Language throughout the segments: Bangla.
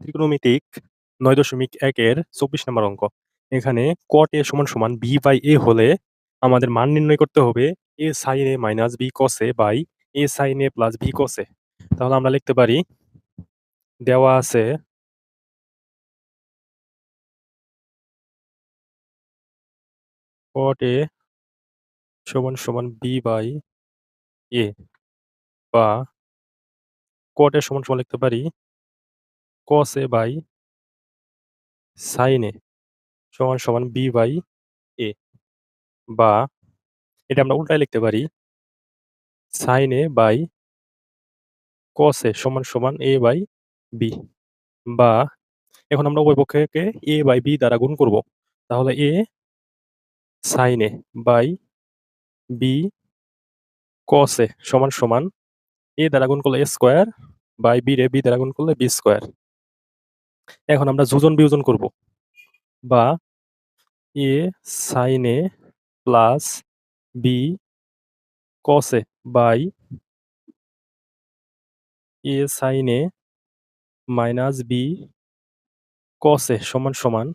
ত্রিকোণমিতিক ৯.১ এর ২৪ নম্বর অঙ্ক। এখানে cot A সমান, সমান বি বাই এ হলে আমাদের মান নির্ণয় করতে হবে A sine A minus b কসে by A sine A plus cos a। তাহলে আমরা লিখতে পারি দেওয়া আছে cot A সমান, সমান বি বাই এ বা cot A সমান, সমান লিখতে পারি cos a by sin a সমান, সমান b বাই a বা এটা আমরা উল্টায় লিখতে পারি sin a by cos a সমান, সমান a বাই b বা এখন আমরা উভয় a বাই b দ্বারা গুণ করব। তাহলে a sin a by b cos a সমান, সমান a দ্বারা গুণ করলে a স্কয়ার বাই b রে b দ্বারা গুণ করলে b স্কয়ার। এখন আমরা যোজন বিয়োজন করব বা A sin a plus B a by A sin a minus B a সমান, সমান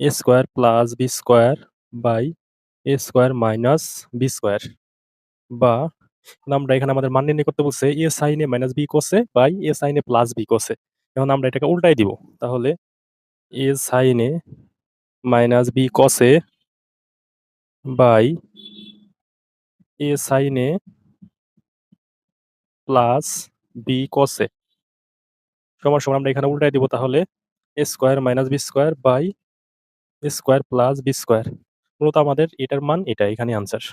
A square plus B square by A square minus B square বা আমরা এখানে আমাদের মান নির্ণয় করতে বলছে a sin a minus B a by A sin a plus B a। এখন আমরা এটাকে উল্টাই দিব। তাহলে a sin a minus B কসে by a sin a plus B কসে সমান, সমান আমরা এখানে উল্টায় দিব তাহলে A square minus B square by square plus B square মূলত আমাদের এটার মান এটা এখানে আনসার।